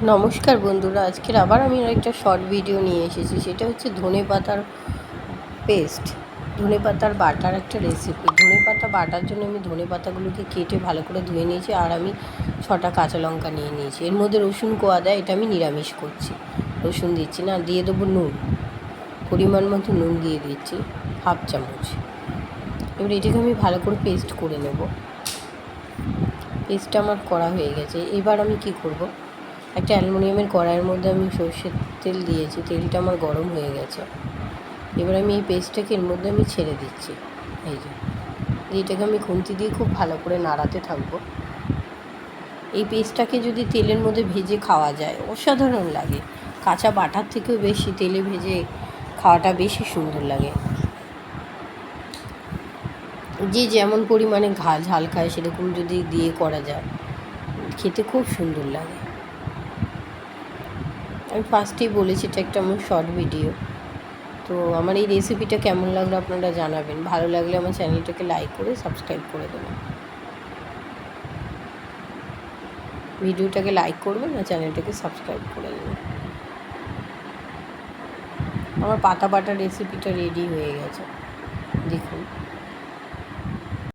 নমস্কার বন্ধুরা, আজকের আবার আমি একটা শর্ট ভিডিও নিয়ে এসেছি, সেটা হচ্ছে ধনে পাতার পেস্ট ধনে পাতার বাটার একটা রেসিপি ধনে পাতা বাটার জন্য আমি ধনে পাতাগুলোকে কেটে ভালো করে ধুয়ে নিয়েছি, আর আমি ছটা কাঁচা লঙ্কা নিয়ে নিয়েছি। এর মধ্যে রসুন কোয়া দেয়, এটা আমি নিরামিষ করছি। রসুন দিচ্ছি না, দিয়ে দেবো নুন। পরিমাণ মতো নুন দিয়ে দিচ্ছি, হাফ চামচ। এবার এটাকে আমি ভালো করে পেস্ট করে নেব। পেস্টটা আমার করা হয়ে গেছে। এবার আমি কি করব? একটা অ্যালুমিনিয়ামের কড়াইয়ের মধ্যে আমি সর্ষের তেল দিয়েছি, তেলটা আমার গরম হয়ে গেছে। এবার আমি এই পেস্টটাকে এর মধ্যে আমি ছেড়ে দিচ্ছি। এই যে এইটাকে আমি খুন্তি দিয়ে খুব ভালো করে নাড়াতে থাকব। এই পেস্টটাকে যদি তেলের মধ্যে ভেজে খাওয়া যায়, অসাধারণ লাগে। কাঁচা বাটার থেকেও বেশি তেলে ভেজে খাওয়াটা বেশি সুন্দর লাগে। যে যেমন পরিমাণে ঘা, ঝাল খায়, সেরকম যদি দিয়ে করা যায়, খেতে খুব সুন্দর লাগে। আমি ফার্স্টেই বলেছি এটা একটা আমার শর্ট ভিডিও তো আমার এই রেসিপিটা কেমন লাগল আপনারা জানাবেন। ভালো লাগলে আমার চ্যানেলটাকে লাইক করে সাবস্ক্রাইব করে দেবেন। ভিডিওটাকে লাইক করবেন আর চ্যানেলটাকে সাবস্ক্রাইব করে দেবেন। আমার পাতা বাটা রেসিপিটা রেডি হয়ে গেছে।